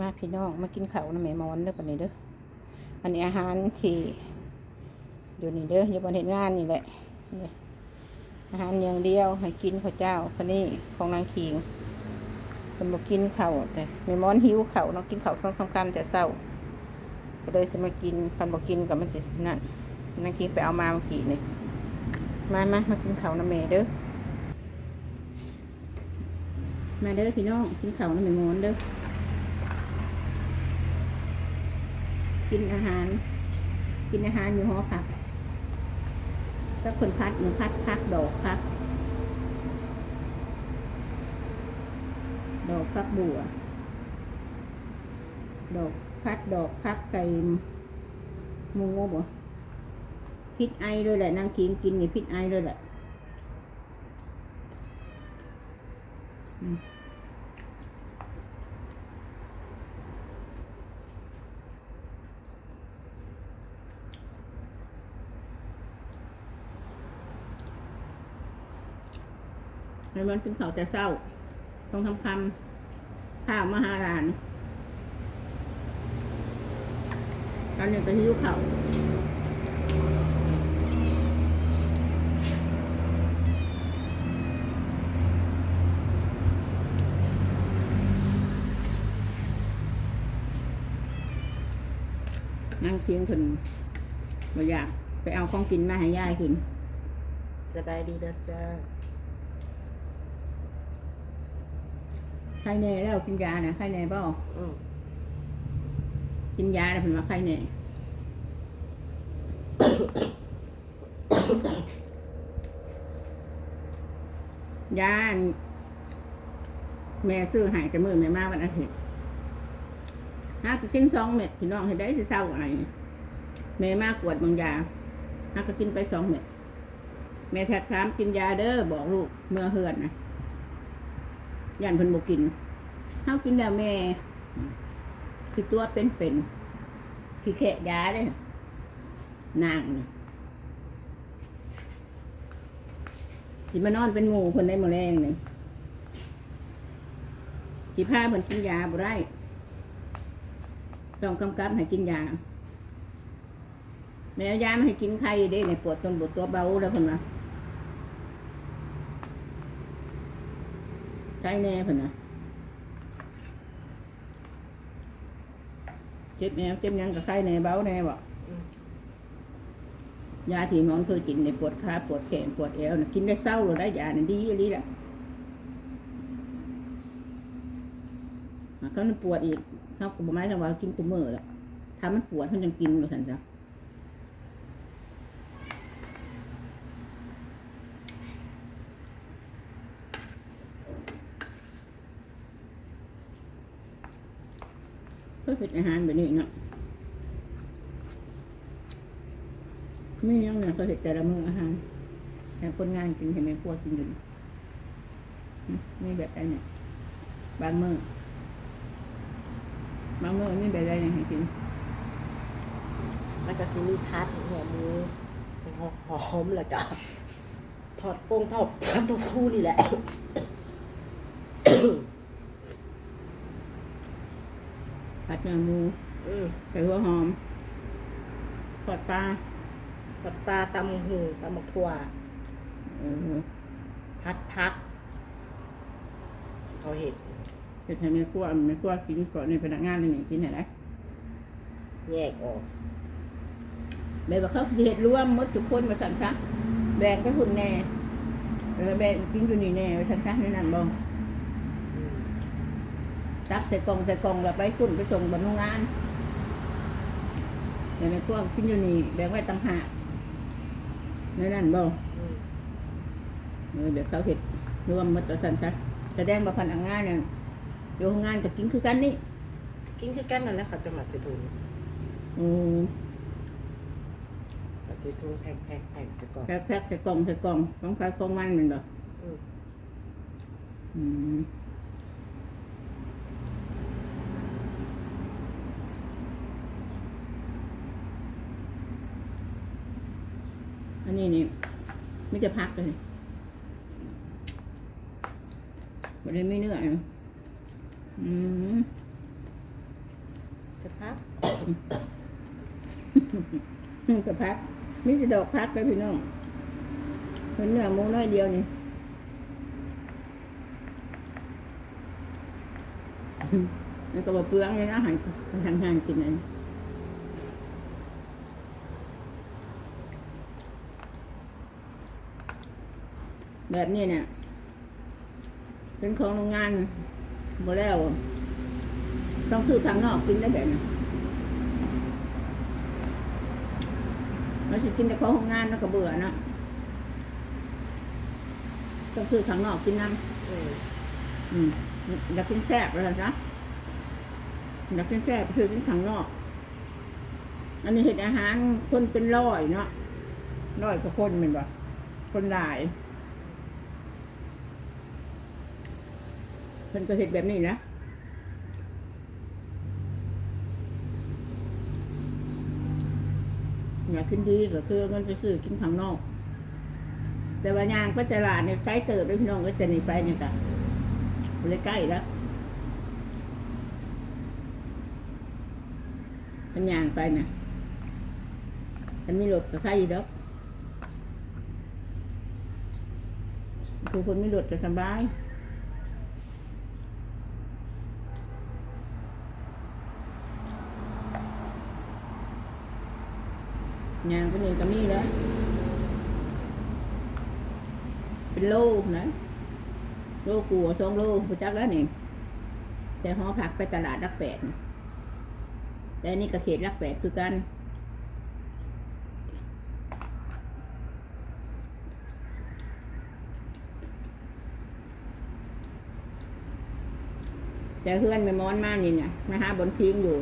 มาพี่น้องมากินข้าวน้ำแม่มอนเด้อปนนี้เด้ออันนี้อาหารที่อยู่นี่เด้ออยู่บนเหตุงานนี่แหละอาหารอย่างเดียวให้กินข้าวเจ้าทะนี่ของนางคิงเป็นบอกกินข้าวแต่แม่มอนหิวข้าวเนาะกินข้าวสองสามคำแต่เศร้าก็เลยจะมากินคันบอกกินกับมันสินั่นนางคิงไปเอามาเมื่อกี้นี่มามามากินข้าวน้ำแม่เด้อมาเด้อพี่น้องกินข้าวน้ำแม่มอนเด้อ กินอาหาร กินอาหารอยู่หอผักแล้วคนพัดหนูพัดพักดอกพัก ดอกพักบัว ดอกพัดดอกพักใส่หมูบ่พิษไอเลยแหละนางกินกินนี่พิษไอเลยแหละ ในวันเป็นเสาแต่เศร้าต้องทำคำข้าวมหาลานตอนนี้ก็หิวเขาวนั่งเพียงคนบ่อยาก ไปเอาของกินมาให้ยายกิน สบายดีนะจ้า ใครแน่แล้วกินยานะใครแน่บ่อืมกินยาแล้วเป็นว่าใครแน่ ยาอันแม่ซื้อใหายแต่มือแม่มาวันอาทิตย์ห้าจะกินสองเม็ดพี่น้องให้ได้จะเศร้าไอแม่มากวดบางยาห้าก็กินไปสองเม็ดแม่แท็กถามกินยาเด้อบอกลูกเมื่อเฮือนนะ ยันเพิ่นบอกกินเฮากินแล้วแม่คือตัวเป็นเป็นคือแค่ยาเด้นางสิมานอนเป็นหมู่เพิ่นได้มื้อแรงนี่สิพาเพิ่นกินยาบ่ได้ต้องกำกับให้กินยาแม่เอายามาให้กินไข้เด้ในปวดต้นปวดตัวเบาแล้วเพิ่นว่า ใช่แน่เพิ่นน่ะเจ็บแนวเจ็บหยังกับไข้ในเบ้าแน่บอกยาที่หมอนเคยกินในยปวดขาปวดแขนปวดเอวนะกินได้เศร้าหรือได้ยาเนี่ยดีอะไรแหละอะก็มันปวดอีกเขาก็บอกไม้ทำว่ากินกุมมือแหละถ้ามันปวดมันจังกินมาสันจ้ะ เพื่อเป็นอาหารแบบนี้เนาะไม่ยังเนี่ยเขาเห็ดแต่ละมืออาหาร แต่คนงานกินเห็นไหมครัวกินอยู่นี่หึมีแบบอะไรเนี่ยบางมือบางมือมีแบบอะไรเนี่ยให้กินแล้วก็ซิมีพัดหัวหมูใส่หอมหอมแล้วก็ทอดโป้งทอดทอดตัวคู่นี่แหละ ผัดเนื้อหมูอืมใส่หัวหอมทอดปลาทอดปลาตำหูตำบักถั่วเออพัดพักเขาเห็ดเห็ดให้แม่ครัวแม่ครัวกินก่อนในพนักงานเลยนี่กินอะไรแยกออกแบบว่าเขาสิเห็ดร่วมหมดทุกคนมาสั่นซะแบ่งไปหุ่นแน่เออแบ่งกินอยู่นี่แน่ไปสั่นซะในนั้นบ่อืม ตักใส่กล่องใส่กล่องแล้วไปคุณไปส่งบรรทุกงานเดี๋ยวแม่ครัวกินอยู่นี่แบ่งไว้ต่างหากในนั้นบ่อืมเออเดี๋ยวเขาเห็ดรวมหมดตัวสั่นซะแสดงว่าพนักงานเนี่ยอยู่โรงงานก็กินคือกันนี่กินคือกันนั่นแหละเขาจะมาถือถุงอืมเขาถือถุงแพ็คแพ็คแพ็คซะก่อนแพ็คแพ็คใส่กล่องใส่กล่องของใครของมันแมันบ่อืม อันนี้นี่ไม่จะพักเลยไม่ได้ไม่เหนื้อนะอืมจะพักกระพักมีจะดอกพักไปพี่น้องเห็นเนื้อหมูน้อยเดียวนี่มันก็บ่เปลืองเลยนะหายทางงานกินนั่น แบบนี้เนี่ย เป็นของโรงงานบ่แล้ว ต้องซื้อทางนอกกินได้แบบนี้เราสิกินแต่ของโรงงานแล้วก็เบื่อเนาะต้องซื้อทางนอกกินน้ำเอออืมอยากกินแซ่บเลยนะอยากกินแซ่บคือกินข้างนอก อันนี้เห็ดอาหารคนเป็นร้อยเนาะร้อยกว่าคนเหมือนบ่คนหลายเพิ่นก็เห็ดแบบนี้นะอยากกินดีก็คือมันไปซื้อกินข้างนอก แต่ว่ายางไปตลาดเนี่ยใกล้เติบเลยพี่น้องก็จะหนีไปเนี่ยค่ะเลยใกล้แล้วมันยางไปนะมันมีรถกับใครอีกดอกคือคนมีรถจะสบาย ย่างไปนี่ก็มีแล้ว เป็นโลนะ โลกูสองโลผู้จักแล้วนี่ แต่หอผักไปตลาดรักแปด แต่อันนี่กระเขตรักแปดคือกันแต่เพื่อนไม่ม้อนมากนี่เนี่ยนะฮะบนทิ้งอยู่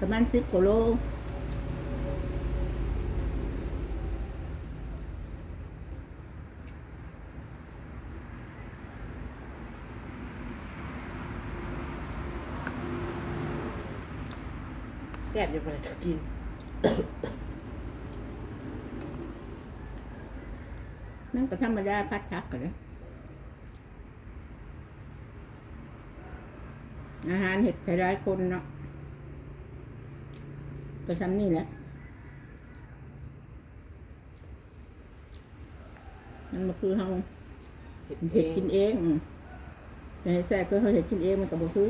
ประมาณสิบกว่าโล ซ่บอยู่บ่ได้จะกินนั่นก็ธรรมดาพัดพักกันเลยอาหารเห็ดใช้ได้คนเนาะก็ซ้ำนี่แหละ มันมาคือเฮาเห็ดเห็ดกินเองอืมแต่ให้แซ่บก็เขาเห็ดกินเองมันก็บ่คือ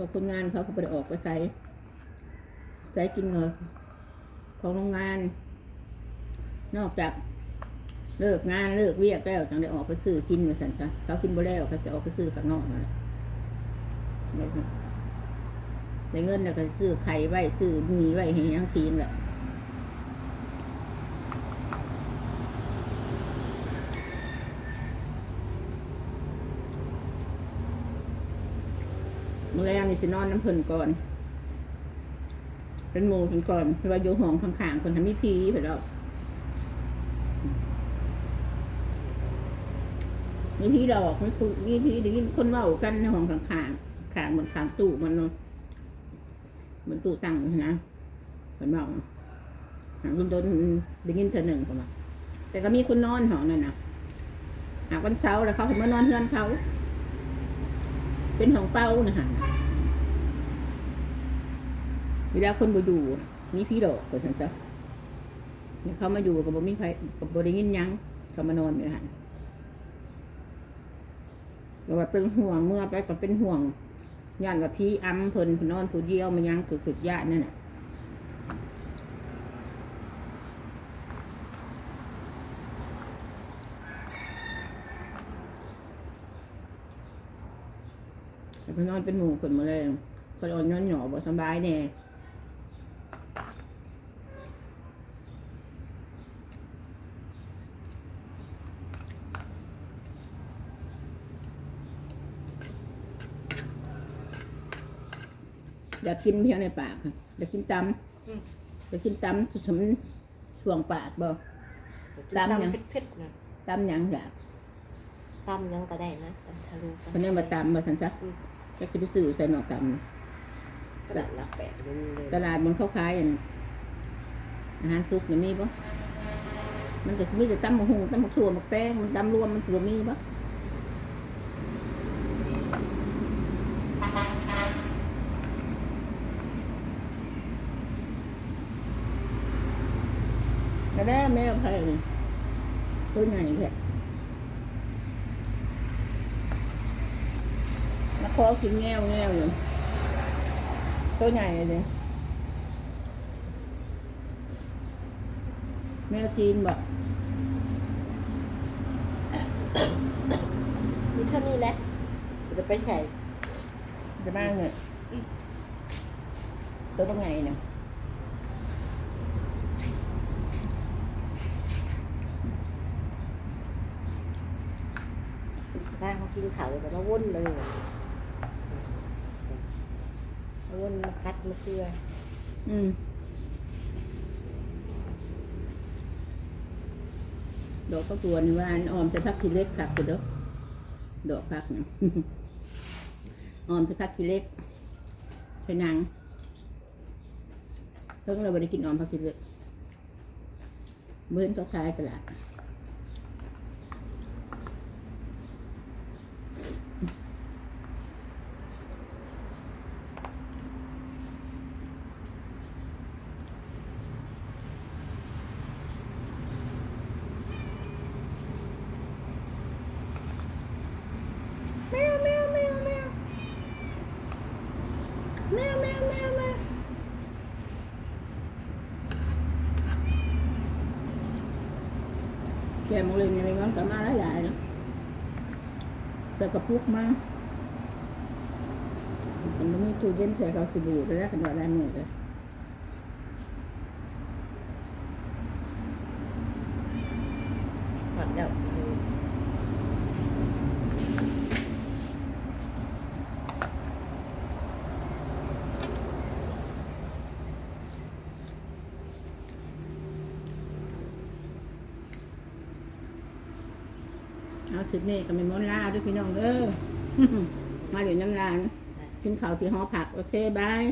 พอคนงานเขาก็ไปออกไปใส่ใส่กินเงินของโรงงาน นอกจากเลิกงานเลิกเวียกแล้วจังได้ออกไปซื้อกินมาสั่นซะเขากินบ่แล้วเขาจะออกไปซื้อข้างนอกนั่นแหละได้เงินแล้วก็ซื้อไข่ไว้ซื้อมีไว้ให้ยังทีนแบบ มื้อแรกนี่สินอนน้ำเพิ่นก่อน เป็นหมูเพิ่นก่อนเพราะว่าอยู่ห้องข้างๆเพิ่นทำมีพีเพิ่นแล้วมีพี่ดอกไม่คุยมีพี่ได้ยินคนเว้ากันในห้องข้างๆข้างบนข้างตู้มันเนอะเหมือนตู้ตั้งนะเหมือนว้าหางคุณโดนได้ยินเธอหนึ่งประมาณแต่ก็มีคนนอนห้องนั่นนะหากวันเสาแล้วเขาเห็นมานอนเฮือนเขา เป็นห้องเป้านะฮะเวลาคนบ่อยู่มีพี่ดอกเปิดสันจ้ะนี่เขามาอยู่กับบ่มีไผกับบ่ได้ยินยังเขามานอนอยู่นะฮะแต่ว่าเป็นห่วงเมื่อไปก็เป็นห่วงย่านว่าพี่อ้ำเพิ่นนนอนผู้เดียวมันยังคือคือญาตินั่นน่ะ แต่เพิ่นนอนเป็นหมู่เพิ่นมาเลยเพิ่นอ่อนย้อนหยอบ่สบายแน่อยากกินเพียงในปากค่ะอยากกินตำอยากกินตำสุดสมช่วงปากบ่ตำยังเผ็ดๆนะตำหยังอยากตำยังก็ได้นะตำทะลุเพิ่นเอามาตำมาซั่นซะอยา กจะไปซื้อใส่หนอกตำตลาดละแปดเลยเลยตลาดมันเข้าขายอันอาหารซุปนี่มีปะมันก็สิมีแต่ตำมะฮุงตำมะถั่วมะแตงมันตำรวมมันสิบ่มีปะก็ได้แม่ไผ่นี่ตัวใหญ่แค่ มาขอกินแง่วแง่วอยู่ตัวใหญ่เลยแมวจีนบอกมีเท่านี้แหละเดี๋ยวไปใส่จะบ้างเนี่ยตัวตรงไหนเนี่ยถ้าเขากินเขาวแล้วก็มาวนเลย มาวนมาคัดมาเกลืออืมดอกก็กวนว่าอันออมจะพักขี้เล็กครับคุณดอกดอกพักเนี่ยออมจะพักขี้เล็กเป็นหนังเพิ่งเราไม่ได้กินออมพักขี้เล็กเบิ้นก็คล้ายกันละแมวแมวแมวแมวแมวแมวแมวแมว แกมเลยในง้อนกลับมาหลายๆนะแต่กระปุกมามันไม่ตู้เย็นใส่เขาสิบูไปแล้วกันาได้หมดเลย มาคลิปนี้ก็ไม่ม้วนลาด้วยพี่น้องเด้อมาเดี๋ยวน้ำลานกินข้าวที่หอผัก โอเคบาย